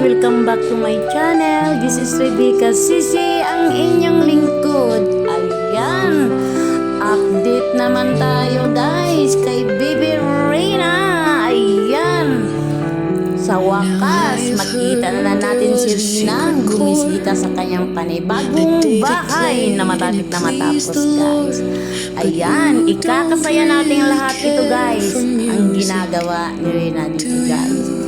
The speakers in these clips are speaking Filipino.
Welcome back to my channel. This is Rebecca Sisi, ang inyong lingkod. Ayan. Update naman tayo guys kay Baby Reyna. Ayan. Sa wakas, makita na natin si Rina gumisita sa kanyang panibagong bahay na matapit na matapos guys. Ayan, ikakasaya natin lahat ito guys. Ang ginagawa ni Rina dito guys.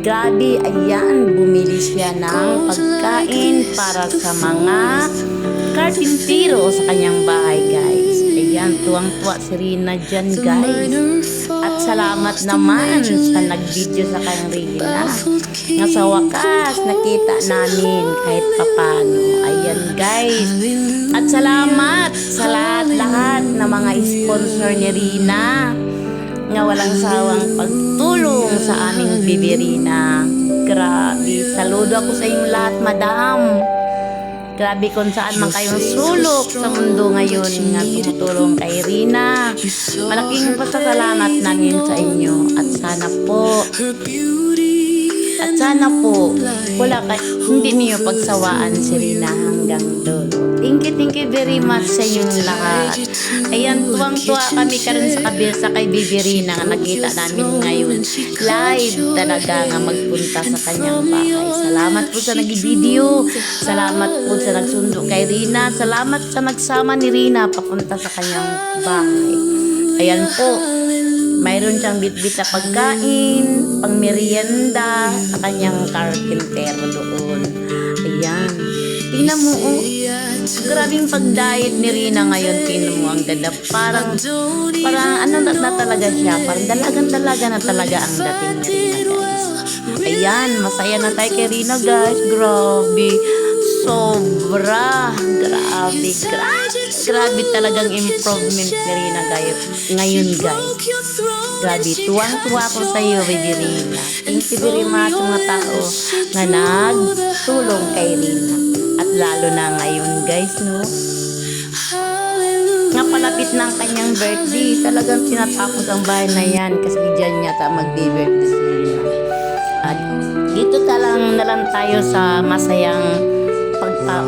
Grabe, ayan, bumili siya ng pagkain para sa mga karpintero sa kanyang bahay, guys. Ayan, tuwang-tuwa si Rina dyan, guys. At salamat naman sa nag-video sa kanyang Rina. Nga sa wakas, nakita namin kahit papano. Ayan, guys. At salamat sa lahat-lahat na mga sponsor ni Rina nga walang sawang pagtulong sa aming bibirina. Grabe, saludo ako sa inyong lahat, madam. Grabe kung saan man kayong sulok sa mundo ngayon nga tumutulong kay Rina. Malaking pasasalamat namin sa inyo at sana po at sana po wala kay hindi niyo pagsawaan si Rina hanggang dulo. Very much sa inyong lahat. Ayan, tuwang-tuwa kami ka rin sa kabir sa kay Bibi Rina nga nakita namin ngayon. Live talaga nga magpunta sa kanyang bahay. Salamat po sa nag-video. Salamat po sa nagsundo kay Rina. Salamat sa nagsama ni Rina papunta sa kanyang bahay. Ayan po, mayroon siyang bitbit na pagkain, pang merienda sa kanyang carpentero doon. Ayan. Tingnan mo, oh. Grabing pag-diet ni Rina ngayon. Tingnan mo, ang ganda. Parang, parang ano na, na talaga siya. Parang dalagan-dalaga na talaga ang dating ni Rina, guys. Ayan, masaya na tayo kay Rina, guys. Grabe. Sobra. Grabe. Grabe. Grabe talagang improvement ni Rina guys. ngayon, guys. Grabe, tuwang-tuwa ko sa iyo, baby Rina. Thank you very much mga tao na nagtulong kay Rina. At lalo na ngayon, guys, no? Nga palapit ng kanyang birthday, talagang tinatapos ang bahay na yan kasi dyan yata magbe-birthday si Rina. At dito talang na lang tayo sa masayang pagpa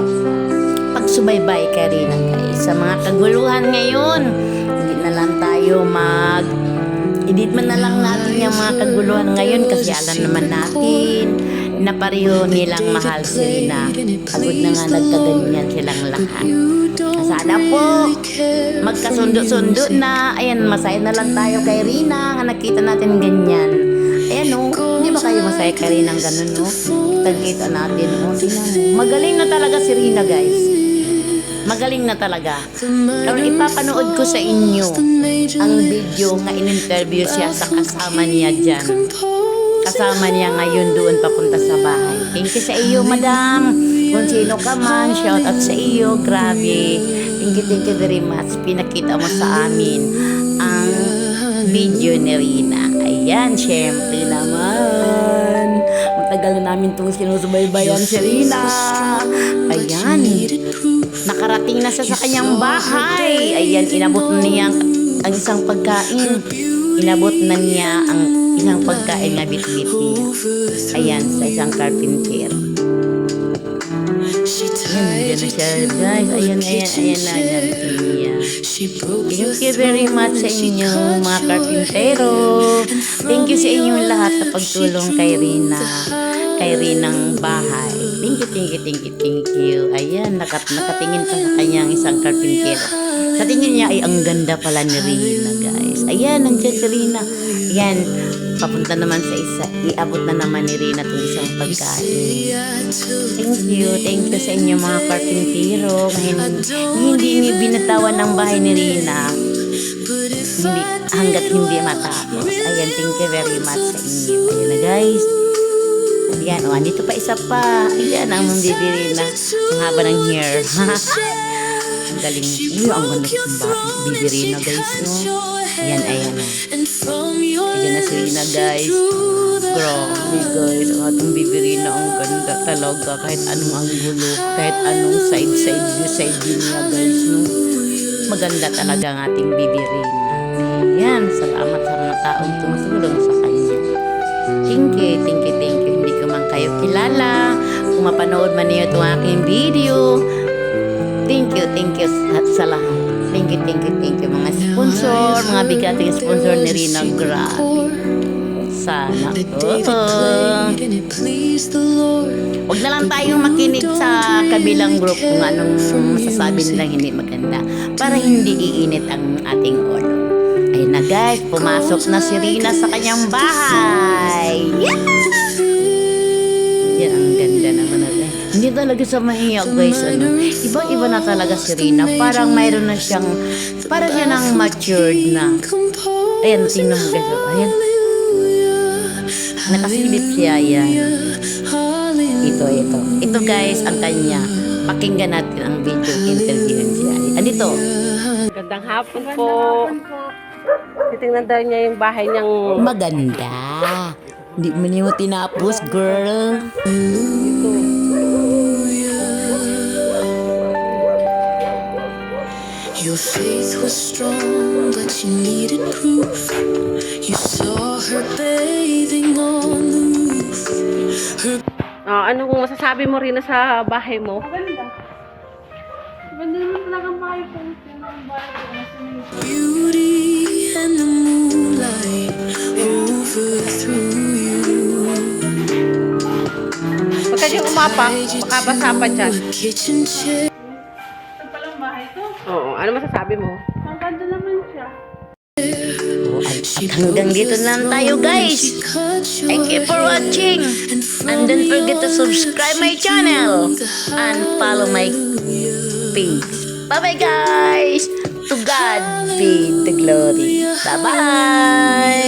pagsubaybay kay Rina guys. Sa mga kaguluhan ngayon, hindi na lang tayo mag edit man na lang natin yung mga kaguluhan ngayon kasi alam naman natin na pareho nilang mahal si Rina. Pagod na nga nagkaganyan silang lahat. Sana po magkasundo-sundo na. Ayan, masaya na lang tayo kay Rina nakita natin ganyan. Ayan o, hindi ba kayo masaya kay Rina ng ganun no? Tagkita natin o, mo. Magaling na talaga si Rina guys. Magaling na talaga. Pero ipapanood ko sa inyo ang video nga in-interview siya sa kasama niya dyan. Kasama niya ngayon doon papunta sa bahay. Thank you sa iyo, madam. Kung sino ka man, shout out sa iyo. Grabe. Thank you, thank you very much. Pinakita mo sa amin ang video ni Rina. Ayan, syempre naman. Matagal na namin itong sinusubaybayan si Rina. Nakarating na siya sa kanyang bahay. Ayan, inabot na niya ang, ang isang pagkain. Inabot na niya ang isang pagkain na bitbit niya. Ayan, sa isang carpenter. Ayan, na na. Thank you very much sa inyong mga karpintero. Thank you sa inyong lahat sa pagtulong kay Rina. Kay Rinang bahay. Thank you, thank you, thank you, thank you. Ayan, nakat nakatingin pa sa kanyang isang karpintero. Sa tingin niya ay ang ganda pala ni Rina, guys. Ayan, nandiyan si Rina. Ayan, papunta naman sa isa. Iabot na naman ni Rina itong isang pagkain. Thank you, thank you sa inyo mga karpintero. Hindi ni binatawan ng bahay ni Rina. Hindi, hanggat hindi matapos. Ayan, thank you very much sa inyo. Ayan na guys. Ayan, oh, andito pa isa pa. Ayan, ang bibili na. Ang haba ng hair. ang galing. Uy, ang ganda ng bibili na guys, no? Ayan, ayan. Ayan na si Rina guys. Grabe guys, ang atong bibili na ang ganda talaga. Kahit anong anggulo, kahit anong side, side view, side view niya guys, no? Maganda talaga ang ating bibili na. Ayan, salamat sa mga taong tumutulong sa kanya. Thank you, thank you, thank you. Kayo kilala. napanood man niyo itong aking video. Thank you, thank you sa, sa lahat. Thank you, thank you, thank you mga sponsor, mga bigating sponsor ni Rina. Grabe. Sana. Huwag na lang tayong makinig sa kabilang group kung anong masasabi nilang hindi maganda para hindi iinit ang ating ulo. Ayun na guys, pumasok na si Rina sa kanyang bahay. Yeah! Naman natin. Hindi talaga sa mahiya guys. Ano, Ibang-iba na talaga si Rina. Parang mayroon na siyang, parang siya nang matured na. Ayan, tingnan mo guys. oh. Ayan, nakasilip siya yan. Ito, ito. Ito guys, ang kanya. Pakinggan natin ang video interview niya. Andito. Gandang hapon po. Titingnan daw niya yung bahay niyang Maganda. Hindi mo niyo tinapos, girl. Your faith was strong, but you needed proof. You saw her bathing on the roof. Her Ah, ano kung masasabi mo rin sa bahay mo? beauty and the moonlight Umapa, makabasa pa dyan. Kitchen chair. Oo, ano masasabi mo? At hanggang dito na lang tayo, guys. Thank you for watching. And don't forget to subscribe my channel and follow my page. Bye-bye, guys. To God be the glory. Bye-bye.